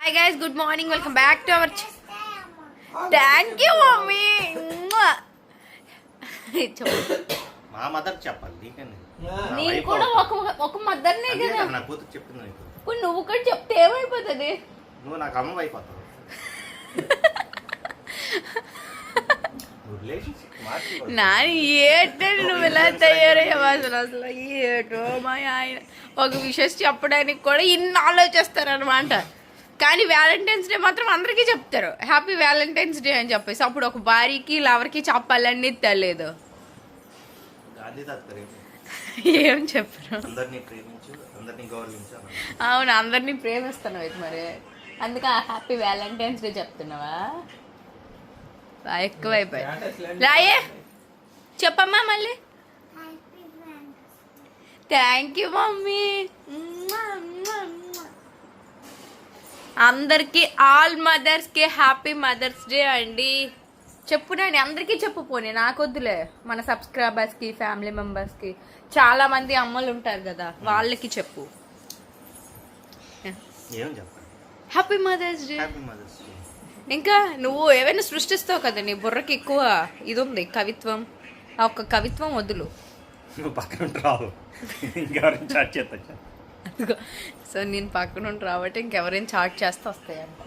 Hi guys good morning welcome back to our thank you mummy మా mother చెప్పాలి నేను కూడా. ఒక ఒక మద్దరినే అందుకే కదా. నా కూతురు చెప్పింది నీకు. ఇప్పుడు నువ్వు కూడా చెప్తే ఏమైపోతుంది? నువ్వు నాకు అమ్మ అయిపోతావు నాని నువ్వు ఇలా తయారయ్యావు అసలు అసలు ఏటో మా ఆయన. ఒక విషయం చెప్పడానికి కూడా ఇన్ని ఆలోచిస్తారు అనమాట కానీ వ్యాలంటైన్స్ డే మాత్రం అందరికీ చెప్తారు. హ్యాపీ వ్యాలంటైన్స్ డే అని చెప్పేసి. అప్పుడు ఒక భార్యకి లవర్కి చెప్పాలని తెలియదు. ఏం చెప్పరు. అందరినీ ప్రేమించు అందరినీ గౌరవించు అన్నాడు. అవును అందరినీ ప్రేమిస్తున్నావు అయితే మరి. అందుకే హ్యాపీ వ్యాలంటైన్స్ డే చెప్తున్నావా? ఎక్కువైపోయి. రాయే చెప్పమ్మా మళ్ళీ. Thank you mummy. అందరికి ఆల్ మదర్స్కి హ్యాపీ మదర్స్ డే అండి. చెప్పు నాని అందరికీ చెప్పు పోనీ నాకొద్దులే. మన సబ్స్క్రైబర్స్కి ఫ్యామిలీ మెంబర్స్కి. చాలా మంది అమ్మలు ఉంటారు కదా వాళ్ళకి చెప్పు. Happy mother's day. ఇంకా నువ్వు ఏమైనా సృష్టిస్తావు కదా నీ బుర్రకి ఎక్కువ ఇది ఉంది కవిత్వం. ఆ ఒక్క కవిత్వం వదులు. నువ్వు పక్కన రావు. చాట్ చేస్తా అదిగో. సో నేను పక్కన ఉండి రాబట్టి ఇంకెవరైనా చాట్ చేస్తే వస్తాయంట.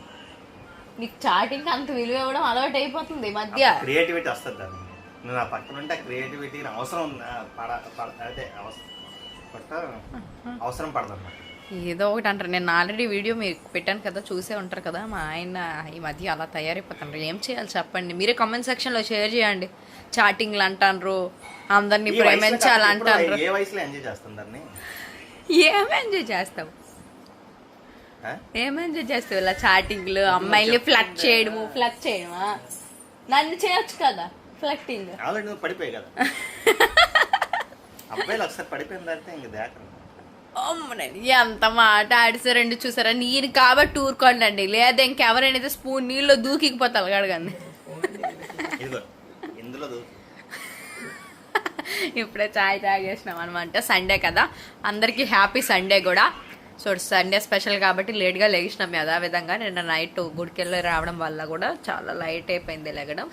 నీకు చాటింగ్ అంత విలువ ఇవ్వడం అలవాటు అయిపోతుంది ఈ మధ్య. క్రియేటివిటీ వస్తుంది దాన్ని నువ్వు నా పక్కన ఉంటే క్రియేటివిటీ అవసరం పడ పడ అదే అవసరం పట్ట అవసరం పడదన్నమాట. ఏదో ఒకటి అంటారు. నేను ఆల్రెడీ వీడియో మీరు పెట్టాను కదా చూసే ఉంటారు కదా. మా ఆయన ఈ మధ్య అలా తయారైపోతున్నారు. ఏం చేయాలి చెప్పండి. మీరే కామెంట్ సెక్షన్లో షేర్ చేయండి. చాటింగ్లు అంటారు అందరినీ ఈ వయసులో ప్రేమించాలి కాకపోతే ఇప్పుడు అంటారు ఏ వయసులో ఎంజాయ్ చేస్తుంది ఏం ఎంజాయ్ చేస్తావు? ఏం ఎంజాయ్ చేస్తావు ఇలా చాటింగ్లు అమ్మాయిల్ని ఫ్లట్ చేయడము ఫ్లట్ చేయడమా? నన్ను చేయొచ్చు కదా ఫ్లట్టింగ్ ఆల్రెడీ నువ్వు పడిపోయాయి కదా. అబ్బాయిలు ఒకసారి పడిపోయిన తర్వాత ఇంక దేకరు. అమ్మనండి ఎంత మాట ఆడిసారండి చూసారా? నేను కాబట్టి ఊరుకోండి లేదా ఇంకెవరైనా స్పూన్ నీళ్ళు దూకిపోతారు ఇదిగో ఇందులో ఇప్పుడే చాయ్ తాగేసినాం అనమాట సండే కదా. అందరికీ హ్యాపీ సండే కూడా. సో సండే స్పెషల్ కాబట్టి లేట్గా లేచినాం యథావిధంగా నిన్న నైట్ గుడికెళ్ళి రావడం వల్ల కూడా చాలా లైట్ అయిపోయింది లేగడం.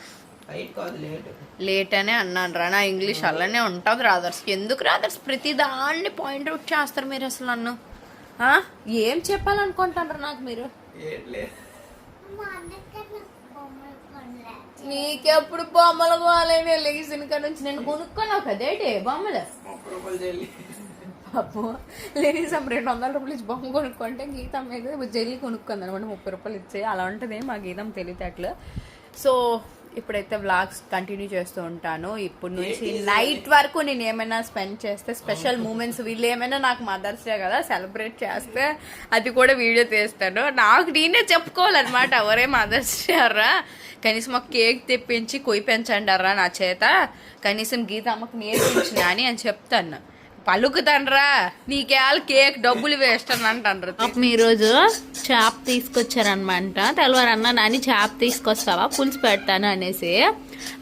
లైట్ అనే అన్నాను రా. నా ఇంగ్లీష్ అలానే ఉంటుంది రాదర్స్ ఎందుకు రాదర్స్ ప్రతి దాన్ని పాయింట్అవుట్ చేస్తారు మీరు అసలు నన్ను? ఏం చెప్పాలనుకుంటారు నాకు మీరు? ఎప్పుడు బొమ్మలు కావాలని లెగిసిన కాడ నుంచి నేను కొనుక్కున్నావు కదేటి బొమ్మలు? పాపం రూపాయలు రెండు వందల రూపాయలు ఇచ్చి బొమ్మ కొనుక్కుంటే గీతం మీద జల్లి కొనుక్కుంది అనమాట ముప్పై రూపాయలు ఇచ్చి అలా ఉంటుంది మా గీతం తెలివితేటలు. సో ఇప్పుడైతే వ్లాగ్స్ కంటిన్యూ చేస్తూ ఉంటాను. ఇప్పుడు నుంచి నైట్ వరకు నేను ఏమైనా స్పెండ్ చేస్తే స్పెషల్ మూమెంట్స్ వీళ్ళు ఏమైనా నాకు మదర్స్ డే కదా సెలబ్రేట్ చేస్తే అది కూడా వీడియో తీస్తాను. నాకు నేనే చెప్పుకోవాలన్నమాట ఎవరే మదర్స్ డే అర్రా. కనీసం ఒక కేక్ తెప్పించి కొయ్యి పెంచండి అర్రా నా చేత. కనీసం గీత అమ్మకు నేర్పించిన అని అని చెప్తాను. పలుకుతండ్రా నీకేళ కేక్ డబ్బులు వేస్ట్ అని అంటారు ఈరోజు చేప తీసుకొచ్చారనమాట. తెల్లవారన్న నాని చేప తీసుకొస్తావా? పులుసు పెడతాను అనేసి.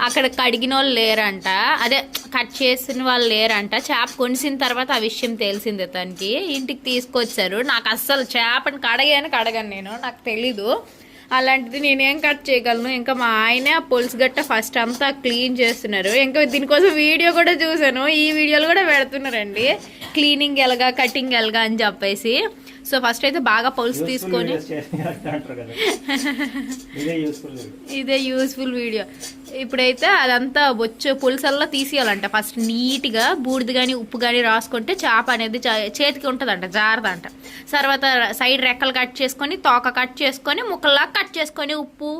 అక్కడ కడిగిన వాళ్ళు లేరంట. అదే కట్ చేసిన వాళ్ళు లేరంట. చేప కొనిసిన తర్వాత ఆ విషయం తెలిసింది తనకి. ఇంటికి తీసుకొచ్చారు. నాకు అస్సలు చేపని కడగాను కడగను నేను. నాకు తెలీదు. అలాంటిది నేనేం కట్ చేయగలను? ఇంకా మా ఆయనే ఆ పులుసు గట్ట ఫస్ట్ అంతా క్లీన్ చేస్తున్నారు. ఇంకా దీనికోసం వీడియో కూడా చూసాను ఈ వీడియోలు కూడా పెడుతున్నారండి. క్లీనింగ్ ఎలాగా కటింగ్ ఎలాగా అని చెప్పేసి. సో ఫస్ట్ అయితే బాగా పులుసు తీసుకొని ఇదే యూస్ఫుల్ వీడియో ఇప్పుడైతే అదంతా బొచ్చు పులుసల్లా తీసేయాలంట. ఫస్ట్ నీట్గా బూడిద కానీ ఉప్పు కానీ రాసుకుంటే చేప అనేది చేతికి ఉంటుందంట జారదంట. తర్వాత సైడ్ రెక్కలు కట్ చేసుకొని తోక కట్ చేసుకొని ముక్కల్లా కట్ చేసుకొని ఉప్పు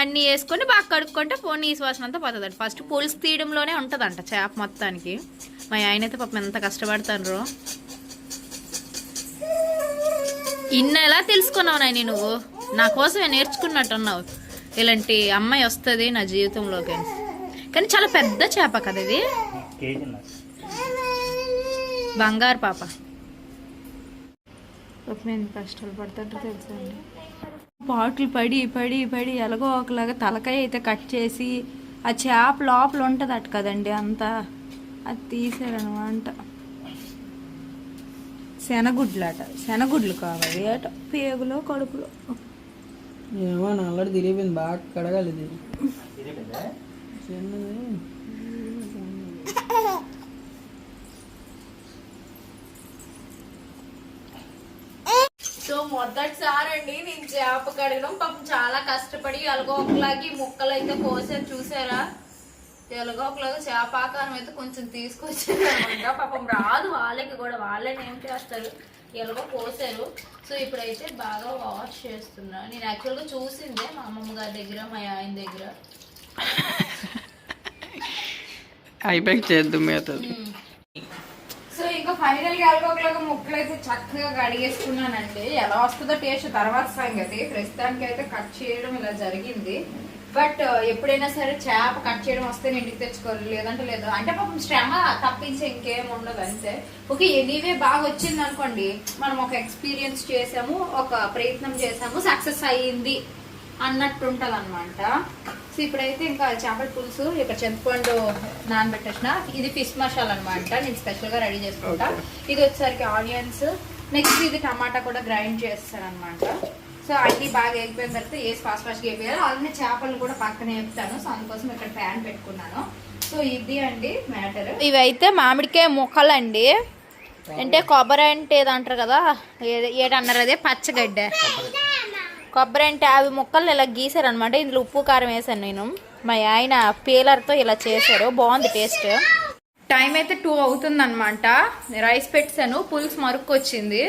అన్నీ వేసుకొని బాగా కడుక్కుంటే పోనీ నీసు వాసన అంతా పోతుందంట. ఫస్ట్ పులుసు తీయడంలోనే ఉంటుందంట చేప మొత్తానికి. మా ఆయన అయితే పాపం ఎంత కష్టపడతారు ఇన్న ఎలా తెలుసుకున్నావు నాయని నువ్వు? నా కోసమే నేర్చుకున్నట్టున్నావు. ఇలాంటి అమ్మాయి వస్తుంది నా జీవితంలోకి. కానీ చాలా పెద్ద చేప కదా ఇది. బంగారు పాప. నేను కష్టాలు పడుతుంటే తెలుసా అండి పాటలు పడి పడి పడి ఎలాగో ఒకలాగా తలకాయ అయితే కట్ చేసి ఆ చేప లోపల ఉంటుంది అట కదండి అంతా. అది తీసారనమాట శనగుడ్లు అట శనగుడ్లు కావాలి. అట పేగులో కడుపులో. ఏమో నల్లడి తిరిగిపోయింది. బాగా కడగాలి ఇది. చిన్నది. సో మొదటిసారి అండి నేను చేప కడగడం. పాపం చాలా కష్టపడి ఎలాగో ఒకలాగి ముక్కలు అయితే కోసారు. చూసారా? ఎలాగో ఒకలాగా చేప ఆకారం అయితే కొంచెం తీసుకొచ్చారు అనమాట పాపం రాదు వాళ్ళకి కూడా వాళ్ళని ఏం చేస్తారు. ఎలాగో కోసారు. సో ఇప్పుడైతే బాగా వాష్ చేస్తున్నా. నేను యాక్చువల్గా చూసిందే మా అమ్మమ్మ గారి దగ్గర మా ఆయన దగ్గర. అయిపోయి చేద్దాం అవుతుంది సో ఇంకా ఫైనల్గా ఎలాగోలాగా ముక్కలు అయితే చక్కగా కడిగేసుకున్నానండి. ఎలా వస్తుందో టేస్ట్ తర్వాత సంగతి. ప్రస్తుతానికి అయితే కట్ చేయడం ఇలా జరిగింది. బట్ ఎప్పుడైనా సరే చేప కట్ చేయడం వస్తే నేను ఇంటికి తెచ్చుకోవాలి? లేదంటే లేదు. అంటే పాపం శ్రమ తప్పించి ఇంకేం ఉండదు అంతే. ఓకే ఎనీవే బాగా వచ్చింది అనుకోండి మనం ఒక ఎక్స్పీరియన్స్ చేసాము ఒక ప్రయత్నం చేసాము సక్సెస్ అయ్యింది అన్నట్టు ఉంటది అనమాట సో ఇప్పుడైతే ఇంకా చేపల పులుసు ఇక్కడ చింతపండు నానబెట్టేసిన ఇది ఫిష్ మసాలా అనమాట నేను స్పెషల్గా రెడీ చేసుకుంటా. ఇది వచ్చేసరికి ఆనియన్స్ నెక్స్ట్ ఇది టమాటా కూడా గ్రైండ్ చేస్తాను అనమాట సో అన్ని బాగా వేగిపోయిన తర్వాత వేసి ఫాస్ట్ ఫాస్ట్ వేయాలి అలానే చేపలు కూడా పక్కన వేపుతాను సో అందుకోసం ఇక్కడ ప్యాన్ పెట్టుకున్నాను. సో ఇది అండి మ్యాటర్ ఇవైతే మామిడికాయ ముక్కలండి. అంటే కొబ్బరి అంటే ఏదంటారు కదా? ఏటన్నారు అదే? పచ్చగడ్డ. కొబ్బరి అంటే అవి ముక్కలు ఇలా గీసారనమాట ఇందులో ఉప్పు కారం వేసాను నేను. మా ఆయన పీలర్తో ఇలా చేశారు. బాగుంది టేస్ట్. టైం అయితే టూ అవుతుంది అనమాట రైస్ పెట్టాను. పులుసు మరుక్కొచ్చింది.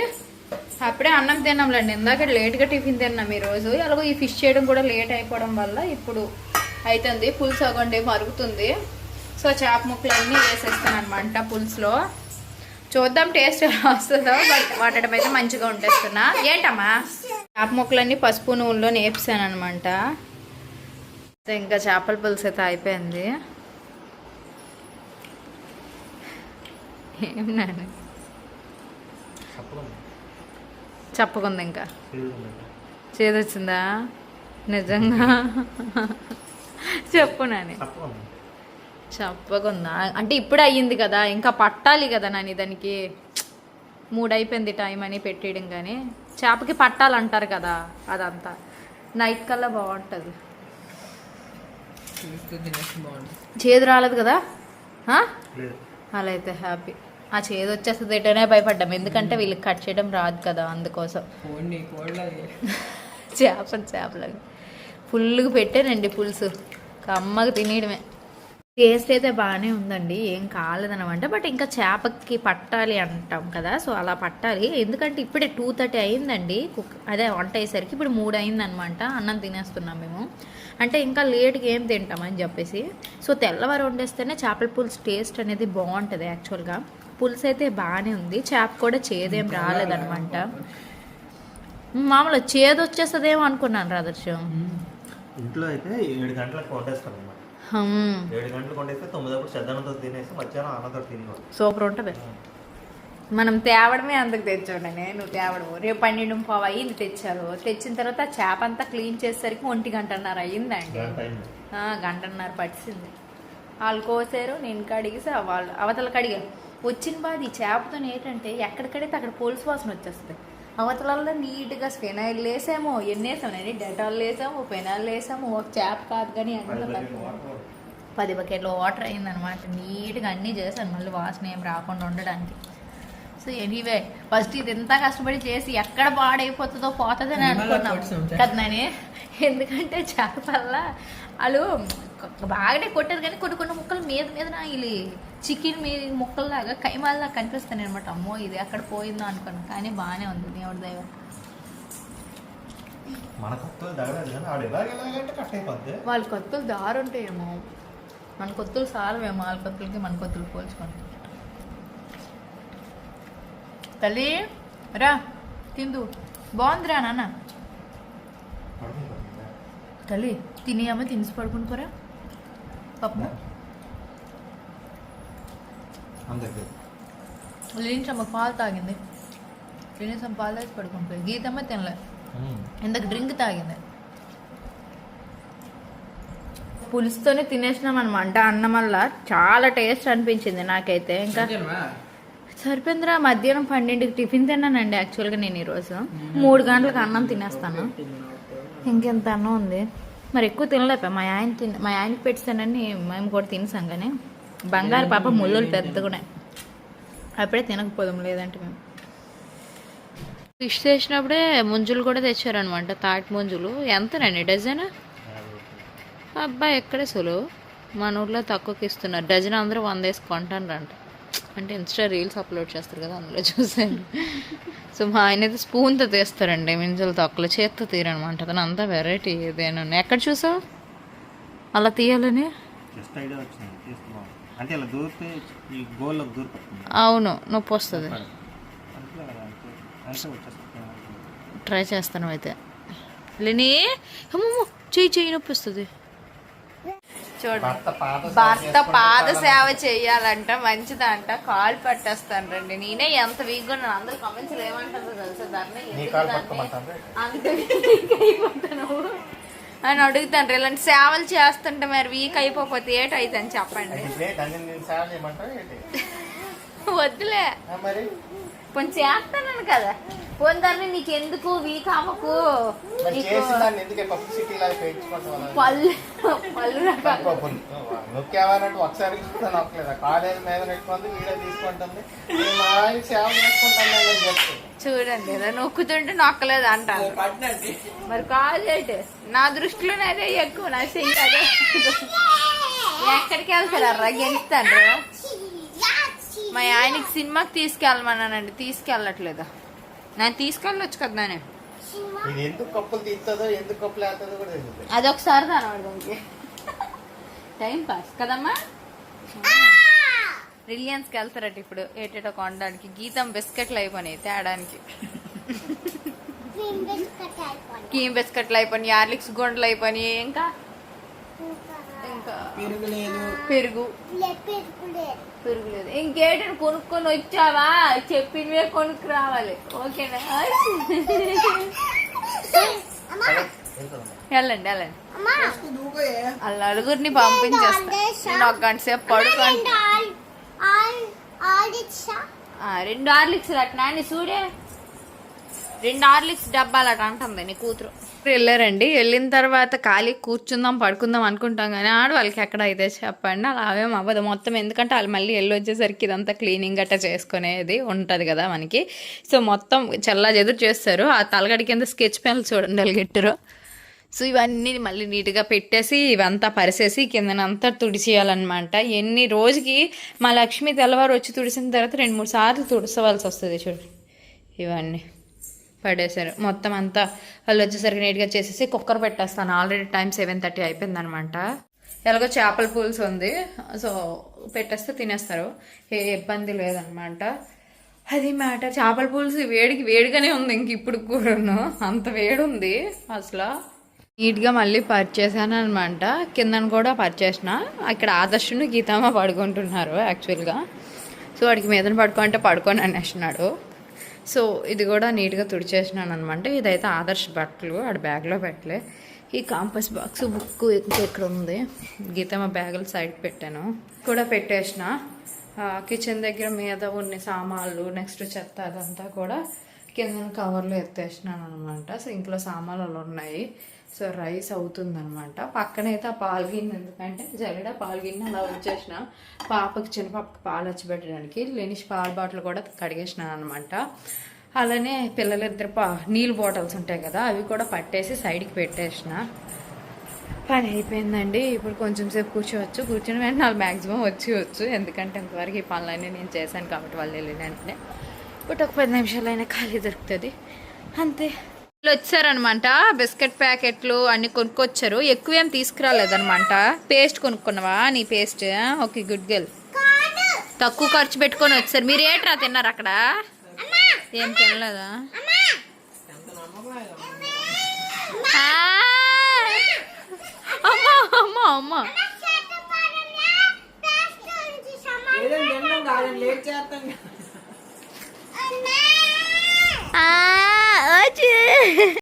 అప్పుడే అన్నం తిన్నాంలేండి. ఇందాక లేట్గా టిఫిన్ తిన్నాం ఈరోజు. అలాగో ఈ ఫిష్ చేయడం కూడా లేట్ అయిపోవడం వల్ల ఇప్పుడు అవుతుంది పులుసు అవ్వండి మరుగుతుంది. సో చేప ముక్కలు అన్నీ వేసేస్తాను అనమాట పులుసులో. చూద్దాం టేస్ట్ ఎలా వస్తుందో బట్ వాటడం అయితే మంచిగా ఉంటేస్తున్నా ఏంటమ్మా? చేప ముక్కలన్నీ పసుపు నూనెలో నేర్పిసాను అనమాట ఇంకా చేపల పులుసు అయితే అయిపోయింది. ఏం నాన్న? చెప్పకుంది ఇంకా. చేదొచ్చిందా? నిజంగా? చెప్పు నాని. చెప్పకుందా. అంటే ఇప్పుడు అయ్యింది కదా ఇంకా పట్టాలి కదా నాని దానికి. మూడు అయిపోయింది టైం అని పెట్టేయడం కానీ. చేపకి పట్టాలంటారు కదా అదంతా. నైట్ కల్లా బాగుంటుంది. బాగుంది చేదు రాలేదు కదా? అలా అయితే హ్యాపీ. ఆ చేదు వచ్చేస్తుంది ఏంటనే భయపడ్డాం. ఎందుకంటే వీళ్ళకి కట్ చేయడం రాదు కదా అందుకోసం. కోడిని కోళ్ళది చేప చేపలాగా ఫుల్గా పెట్టానండి పులుసు. కమ్మగా తినేయడమే. టేస్ట్ అయితే బాగానే ఉందండి. ఏం కాలేదనమాట. బట్ ఇంకా చేపకి పట్టాలి అంటాం కదా. సో అలా పట్టాలి. ఎందుకంటే ఇప్పుడే టూ థర్టీ అయిందండి. కుక్ అదే వంట అయ్యేసరికి ఇప్పుడు మూడు అయిందనమాట. అన్నం తినేస్తున్నాం మేము. అంటే ఇంకా లేట్గా ఏం తింటామని చెప్పేసి. సో తెల్లవారు వండేస్తేనే చేపల పులుసు టేస్ట్ అనేది బాగుంటుంది యాక్చువల్గా. పులుసు అయితే బాగానే ఉంది. చేప కూడా చేదేం రాలేదనమాట మామూలు చేదు వచ్చేస్తుందేమో అనుకున్నాను రాదర్శం ఇంట్లో అయితే ఏడు గంటలకు వండేస్తాను హ్మ్. ఏడు గంటలకు వండేస్తే తినేసి మధ్యాహ్నం అన్నంతో తినేవాడు సూపర్ ఉంటుంది. మనం తేవడమే అందుకు తెచ్చాడు నేను తేవడం రేపు పన్నెండు పావు అయ్యింది తెచ్చారు. తెచ్చిన తర్వాత చేప అంతా క్లీన్ చేసేసరికి ఒంటి గంటన్నర అయ్యిందండి. గంటన్నర పట్టింది. వాళ్ళు కోసారు నేను కడిగేసి వాళ్ళు అవతల కడిగాను వచ్చిన బాధ ఈ చేపతో ఏంటంటే ఎక్కడికడితే అక్కడ పోలీస్ వాసన వచ్చేస్తుంది. అవతలలో నీట్గా ఫెనాయిల్ వేసాము ఎన్ని వేసాము నేను డెటాల్ వేసాము ఫెనాయిల్ వేసాము ఒక చేప కాదు కానీ అందులో కలిపి పది బకెట్లో వాటర్ అయిందనమాట. నీట్గా అన్నీ చేశాను మళ్ళీ వాసన ఏం రాకుండా ఉండడానికి. సో ఎనీవే ఫస్ట్ ఇది ఎంత కష్టపడి చేసి ఎక్కడ పాడైపోతుందో పోతుందని అనుకున్నాం. కదా నాని? ఎందుకంటే చేప వల్ల వాళ్ళు బాగానే కొట్టారు కానీ కొన్ని కొన్ని ముక్కలు మీద మీద వీళ్ళు చికెన్ మీద ముక్కల్లాగా కైమాల్లా కనిపిస్తాను అనమాట అమ్మో ఇది ఎక్కడ పోయిందో అనుకున్నాను కానీ బాగానే ఉంది దేవుడి దైవ. వాళ్ళ కొత్తలు దారు ఉంటాయేమో మన కొత్తలు సాలవేమో వాళ్ళ కొత్తలకి మన కొత్తలు పోల్చుకొని తల్లి రా తిందు. బాగుందిరా నాన్న? తల్లి తినేయమ్మ తినిసి పడుకుని పోరా. పాపం లేనిచమ్మ పాలు తాగింది. తినేసం పాలు తాగి పడుకుని పోయి గీతమ్మ తినలే. ఇందాక డ్రింక్ తాగింది. పులుసుతోనే తినేసినాం అనమాట అన్నం వల్ల చాలా టేస్ట్ అనిపించింది నాకైతే. ఇంకా సరిపోయిందిరా. మధ్యాహ్నం పన్నెండుకి టిఫిన్ తిన్నానండి యాక్చువల్గా నేను ఈరోజు. మూడు గంటలకు అన్నం తినేస్తాను. ఇంకెంత అన్నం ఉంది? మరి ఎక్కువ తినలేపా. మా ఆయన తిన మా ఆయనకి పెట్టిస్తానని మేము కూడా తినేసాం కానీ. బంగారు పాప ముళ్ళులు పెద్దగానే అప్పుడే తినకపోదాం లేదంటే మేము. ఫిష్ తెచ్చినప్పుడే ముంజులు కూడా తెచ్చారనమాట తాటి ముంజులు. ఎంతనండి డజన్? అబ్బా ఎక్కడే సులువు మన ఊర్లో తక్కువకి ఇస్తున్నారు. డజన్ అందరూ వంద వేసి కొంటారంట అంటే ఇన్స్టా రీల్స్ అప్లోడ్ చేస్తారు కదా అందులో చూసాను సో మా ఆయన అయితే స్పూన్తో తీస్తారండి మింజలు తక్కువ చేత్తో తీరనమాట. అతను అంతా వెరైటీ ఏదైనా ఎక్కడ చూసావు? అలా తీయాలని? జస్ట్ ఐడియా వచ్చింది తీసుకున్నాం అంటే ఇలా దూరితే ఈ గోల్లోకి దూరిపోతుంది. అవును నొప్పి వస్తుంది. ట్రై చేస్తాను అయితే. లేని చెయ్యి చెయ్యి నొప్పి వస్తుంది. చూడండి భర్త పాద సేవ చేయాలంట మంచిదంట. కాలు పట్టేస్తాను రండి. నేనే ఎంత వీక్ ఉన్నాను అందరు కామెంట్స్ ఏమంటారో తెలుసా? దాన్ని అంత అని అడుగుతాను ఇలాంటి సేవలు చేస్తుంటే మరి వీక్ అయిపోతే చెప్పండి. ఏంటి? వద్దులే. ఆ, మరి? కొంచెం చేస్తాను కదా. పోందాన్ని నీకు ఎందుకు? వీక్ అవ్వకు పళ్ళు పళ్ళు నొక్కేవారంటే ఒకసారి నొక్కలేదు. కాలేజ్ మీద వీడియో తీసుకుంటుంది. సేవ చూడండి నొక్కుతుంటే నొక్కలేదు అంటారు. మరి కాదేంటి నా దృష్టిలోనే అదే ఎక్కువ నా చెయ్యి అదే. ఎక్కడికి వెళ్తారా గెలుస్తాను మా ఆయనకి సినిమాకి తీసుకెళ్ళమన్నానండి తీసుకెళ్ళట్లేదు. నేను తీసుకెళ్ళొచ్చు కదా నేను. ఇది ఎందుకు కప్పులు తీస్తుందో ఎందుకు కప్పులు వేస్తుందో కూడా తెలియదు. అదొకసారి దాని టైం పాస్ కదమ్మా? రిలయన్స్కి వెళ్తారట ఇప్పుడు ఏటేటో కొనడానికి. గీతం బిస్కెట్లు అయిపోయినాయి తేడానికి. కీమ్ బిస్కెట్లు అయిపోయినాయి. యార్లిక్స్ గుండలు అయిపోయినాయి ఇంకా పెరుగు లేదు. పెరుగు. పెరుగు లేదు. ఇంకేటని కొనుక్కొని వచ్చావా? చెప్పినవే కొనుక్కు రావాలి. ఓకేనా? వెళ్ళండి వెళ్ళండి. వాళ్ళ నలుగురిని పంపించేస్తా. నేను ఒక గంట సేపు పడుకోండి ఆ, రెండు హార్లిక్స్ అట్నా నీ చూడే రెండు హార్లిక్స్ డబ్బాలు అట అంటుంది నీ కూతురు. వెళ్ళారండి. వెళ్ళిన తర్వాత ఖాళీ కూర్చుందాం పడుకుందాం అనుకుంటాం కానీ ఆడు వాళ్ళకి ఎక్కడ అయితే చెప్పండి అలా అవేం అవ్వదు. మొత్తం ఎందుకంటే వాళ్ళు మళ్ళీ వెళ్ళి వచ్చేసరికి ఇదంతా క్లీనింగ్ గట్ట చేసుకునేది ఉంటుంది కదా మనకి. సో మొత్తం చల్లా ఎదురు చేస్తారు. ఆ తలగడి కింద స్కెచ్ పెన్లు చూడండి వాళ్ళు సో ఇవన్నీ మళ్ళీ నీట్గా పెట్టేసి ఇవంతా పరిసేసి కిందనంతా తుడిచేయాలన్నమాట. ఎన్ని రోజుకి మా లక్ష్మి తెల్లవారు వచ్చి తుడిసిన తర్వాత రెండు మూడు సార్లు తుడిసవలసి వస్తుంది చూడండి ఇవన్నీ. పడేశారు. మొత్తం అంతా వాళ్ళు వచ్చేసరికి నీట్గా చేసేసి కుక్కర్ పెట్టేస్తాను. ఆల్రెడీ టైం సెవెన్ థర్టీ అయిపోయిందనమాట. ఎలాగో చేపల పులుసు ఉంది. సో పెట్టేస్తే తినేస్తారు. ఏ ఇబ్బంది లేదనమాట. అది మ్యాటర్. చేపల పులుసు వేడికి వేడిగానే ఉంది ఇంక ఇప్పుడు కూడాను. అంత వేడి ఉంది అసలు. నీట్గా మళ్ళీ పరిచేసాను అనమాట కిందను కూడా పరిచేసిన. ఇక్కడ ఆదర్శను గీతమ్మ పడుకుంటున్నారు యాక్చువల్గా. సో వాడికి మీదన పడుకోంటే పడుకొని అనేసినాడు సో ఇది కూడా నీట్గా తుడిచేసినాను అనమాట ఇదైతే ఆదర్శ బట్టలు ఆడ బ్యాగ్లో పెట్టలే. ఈ కాంపస్ బాక్స్ బుక్ ఇంకా ఇక్కడ ఉంది. గీతమ్మ బ్యాగులు సైడ్ పెట్టాను. కూడా పెట్టేసిన. కిచెన్ దగ్గర మీద ఉన్న సామాన్లు నెక్స్ట్ చెత్త అదంతా కూడా కింద కవర్లో ఎత్తేసినాను అనమాట సో ఇంట్లో సామాన్లు ఉన్నాయి. సో రైస్ అవుతుందనమాట పక్కనైతే ఆ పాల్గిన్నె ఎందుకంటే జల్లెడ పాల్గిన్నె అలా వచ్చేసిన. పాపకి చిన్న పాపకి పాలు వచ్చి పెట్టడానికి లేనిష్ పాల బాటిల్ కూడా కడిగేసినాను అనమాట అలానే పిల్లలిద్దరు పా నీళ్ళు బాటిల్స్ ఉంటాయి కదా అవి కూడా పట్టేసి సైడ్కి పెట్టేసిన. పని అయిపోయిందండి. ఇప్పుడు కొంచెం సేపు కూర్చోవచ్చు. కూర్చుని వెంటనే వాళ్ళు మ్యాక్సిమం వచ్చేయచ్చు. ఎందుకంటే ఇంతవరకు ఈ పనులన్నీ నేను చేశాను కాబట్టి వాళ్ళు వెళ్ళిన వెంటనే. బట్ ఒక పది నిమిషాలైనా ఖాళీ దొరుకుతుంది. అంతే. వచ్చారనమాట బిస్కెట్ ప్యాకెట్లు అన్ని కొనుక్కొచ్చారు. ఎక్కువ ఏం తీసుకురాలేదనమాట. పేస్ట్ కొనుక్కున్నావా? నీ పేస్ట్. Okay good girl. తక్కువ ఖర్చు పెట్టుకొని వచ్చారు. మీరు ఏట్రా తిన్నారు అక్కడ? ఏం తినలేదా? ఆ! అమ్మా అమ్మా అమ్మా. లేట్ చేస్తాం ఆ, వచ్చి